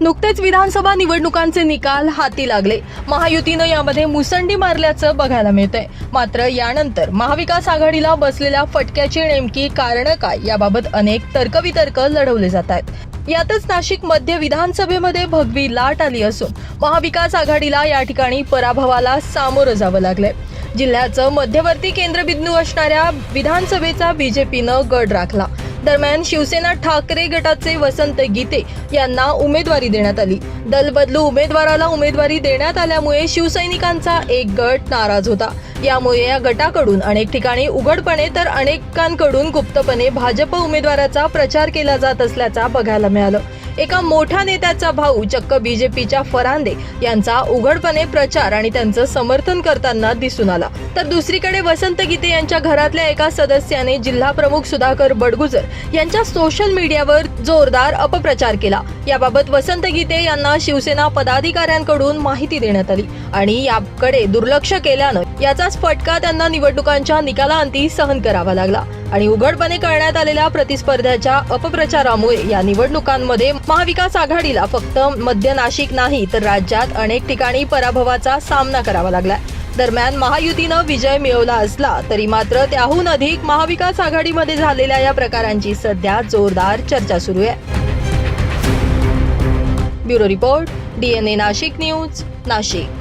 नुकतेच विधानसभा निवडणुकांचे निकाल हाती लागले. महायुतीनं यामध्ये मुसंडी मारल्याचं बघायला मिळतंय. मात्र यानंतर महाविकास आघाडीला बसलेल्या फटक्याची नेमकी कारणं काय याबाबत अनेक तर्कवितर्क लढवले जात आहेत. यातच नाशिक मध्य विधानसभेमध्ये भगवी लाट आली असून महाविकास आघाडीला या ठिकाणी पराभवाला सामोरं जावं लागलंय. जिल्ह्याचं मध्यवर्ती केंद्रबिंदू असणाऱ्या विधानसभेचा बीजेपीनं गड राखला. दरम्यान शिवसेना ठाकरे गटाचे वसंत गीते यांना उमेदवारी देण्यात आली. दल बदलू उमेदवाराला उमेदवारी देण्यात आल्यामुळे शिवसैनिकांचा एक गट नाराज होता. यामुळे या गटाकडून अनेक ठिकाणी उघडपणे तर अनेकांकडून गुप्तपणे भाजप उमेदवाराचा प्रचार केला जात असल्याचा बघायला मिळालं. एका मोठ्या नेत्याचा भाऊ चक्क बीजेपीच्या फरांदे यांचा उघडपणे प्रचार आणि त्यांचं समर्थन करताना दिसून आला. तर दुसरीकडे वसंत गीते यांच्या घरातल्या एका सदस्याने जिल्हा प्रमुख सुधाकर बडगुजर यांच्या सोशल मीडियावर जोरदार अपप्रचार केला. याबाबत वसंत गीते यांना शिवसेना पदाधिकाऱ्यांकडून माहिती देण्यात आली आणि याकडे दुर्लक्ष केल्यानं याचाच फटका त्यांना निवडणुकांच्या निकालांती सहन करावा लागला. आणि उघडपणे करण्यात आलेल्या प्रतिस्पर्ध्याच्या अपप्रचारामुळे या निवडणुकांमध्ये महाविकास आघाडीला फक्त मध्य नाशिक नाही तर राज्यात अनेक ठिकाणी पराभवाचा सामना करावा लागलाय. दरम्यान महायुतीनं विजय मिळवला असला तरी मात्र त्याहून अधिक महाविकास आघाडीमध्ये झालेल्या या प्रकारांची सध्या जोरदार चर्चा सुरू आहे. Bureau report DNA Nashik news Nashik.